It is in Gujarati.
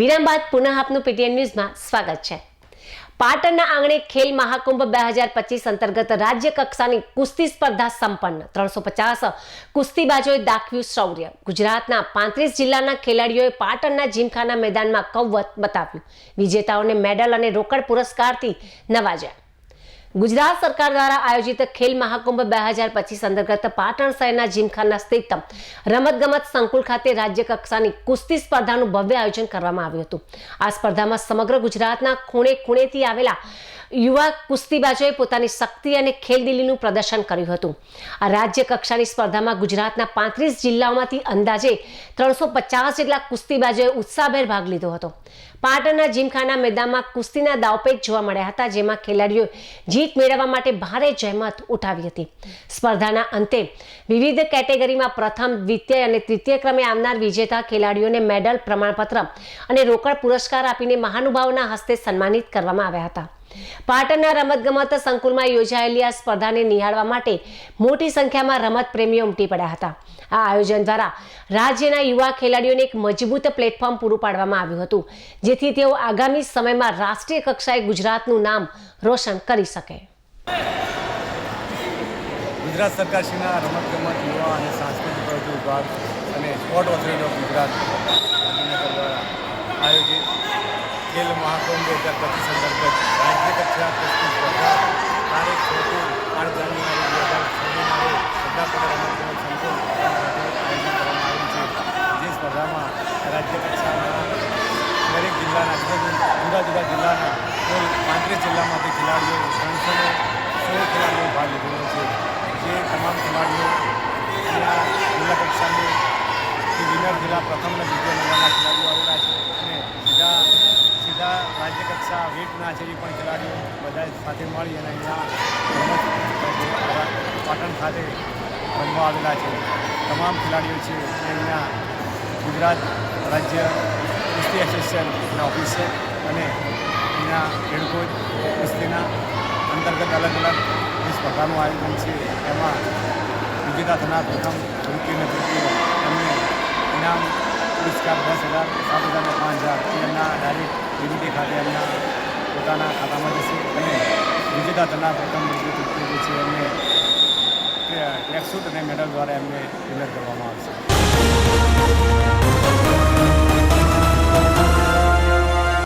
વિરામ બાદ પુનઃ આપનું પીટીએન ન્યૂઝમાં સ્વાગત છે. પાટણના આંગણે ખેલ મહાકુંભ બે હજાર પચીસ અંતર્ગત રાજ્ય કક્ષાની કુસ્તી સ્પર્ધા સંપન્ન. ત્રણસો પચાસ કુસ્તીબાજોએ દાખવ્યું શૌર્ય. ગુજરાતના પાંત્રીસ જિલ્લાના ખેલાડીઓએ પાટણના જીમખાના મેદાનમાં કૌવત બતાવ્યું. વિજેતાઓને મેડલ અને રોકડ પુરસ્કારથી નવાજ્યા. ગુજરાત સરકાર દ્વારા આયોજિત ખેલ મહાકુંભ બે હજાર પચીસ અંતર્ગત પાટણ શહેરના જીમખાના સ્થિત રમતગમત સંકુલ ખાતે રાજ્ય કક્ષાની કુસ્તી સ્પર્ધાનું ભવ્ય આયોજન કરવામાં આવ્યું હતું. આ સ્પર્ધામાં સમગ્ર ગુજરાતના ખૂણે ખૂણેથી આવેલા યુવા કુસ્તીબાજોએ પોતાની શક્તિ અને ખેલદિલીનું પ્રદર્શન કર્યું હતું. આ રાજ્ય કક્ષાની સ્પર્ધામાં ગુજરાતના પાંત્રીસ જિલ્લાઓમાંથી અંદાજે ત્રણસો પચાસ જેટલા કુસ્તીબાજોએ ઉત્સાહભેર ભાગ લીધો હતો. પાટણના જીમખાના મેદાનમાં કુસ્તીના દાવપેચ જોવા મળ્યા હતા, જેમાં ખેલાડીઓ જીત મેળવવા માટે ભારે જહેમત ઉઠાવી હતી. સ્પર્ધાના અંતે વિવિધ કેટેગરીમાં પ્રથમ, દ્વિતીય અને તૃતીય ક્રમે આવનાર વિજેતા ખેલાડીઓને મેડલ, પ્રમાણપત્ર અને રોકડ પુરસ્કાર આપીને મહાનુભાવોના હસ્તે સન્માનિત કરવામાં આવ્યા હતા. પાટણના રમતગમત સંકુલમાં યોજાયેલી આ સ્પર્ધાને નિહાળવા માટે મોટી સંખ્યામાં રમત પ્રેમીઓ ઉમટી પડ્યા હતા. આ આયોજન દ્વારા રાજ્યના યુવા ખેલાડીઓને એક મજબૂત પ્લેટફોર્મ પૂરું પાડવામાં આવ્યું હતું, જેથી તેઓ આગામી સમયમાં રાષ્ટ્રીય કક્ષાએ ગુજરાતનું નામ રોશન કરી શકે. ગુજરાત સરકારશ્રીના રમતગમત, યુવા અને સાંસ્કૃતિક પ્રવૃત્તિ વિભાગ અને સ્પોર્ટ ઓથોરિટી ઓફ ગુજરાત આયોજિત ખેલ મહાકુંભ બે હજાર પચીસ અંતર્ગત રાજ્ય કક્ષા કુસ્તી સ્પર્ધા તારીખ ચોથી આઠ જાન્યુઆરી બે હજાર છવ્વીસના રોજ સરદાર પટેલ રમતગમત સંકુલ ખાતે આયોજન કરવામાં આવ્યું છે જે સ્પર્ધામાં રાજ્ય કક્ષાના દરેક જિલ્લાના જુદા જુદા જિલ્લાના કુલ પાંત્રીસ જિલ્લામાંથી ખેલાડીઓ ત્રણસો સોળ ખેલાડીઓ ભાગ લીધેલો છે. જે તમામ ખેલાડીઓ જિલ્લા કક્ષાની વિનર જિલ્લા પ્રથમ અને બીજો નંબરના ખેલાડીઓ આવેલા છે અને સીધા સીધા રાજ્ય કક્ષા વેટના છે એ પણ ખેલાડીઓ બધા સાથે મળી અને અહીંયા પાટણ ખાતે રમવા આવેલા છે. તમામ ખેલાડીઓ છે અહીંયા ગુજરાત રાજ્ય કુસ્તી એસોસિએશનના ઓફિસર અને એના કોચ કુસ્તીના અંતર્ગત અલગ અલગ જે સ્પર્ધાનું આયોજન છે. એમાં વિજેતા થનાર પ્રથમ તૃતીય અને તૃતીય એમને ઇનામ, પુરસ્કાર દસ હજાર, સાત હજાર પાંચ હજાર એમના ડાયરેક્ટ ડીબીટી ખાતે એમના પોતાના ખાતામાં જશે. અને વિજેતા થનાર પ્રથમ તૃતીય જે છે એમને ટ્રેકસૂટ અને મેડલ દ્વારા એમને ડિનર કરવામાં આવશે.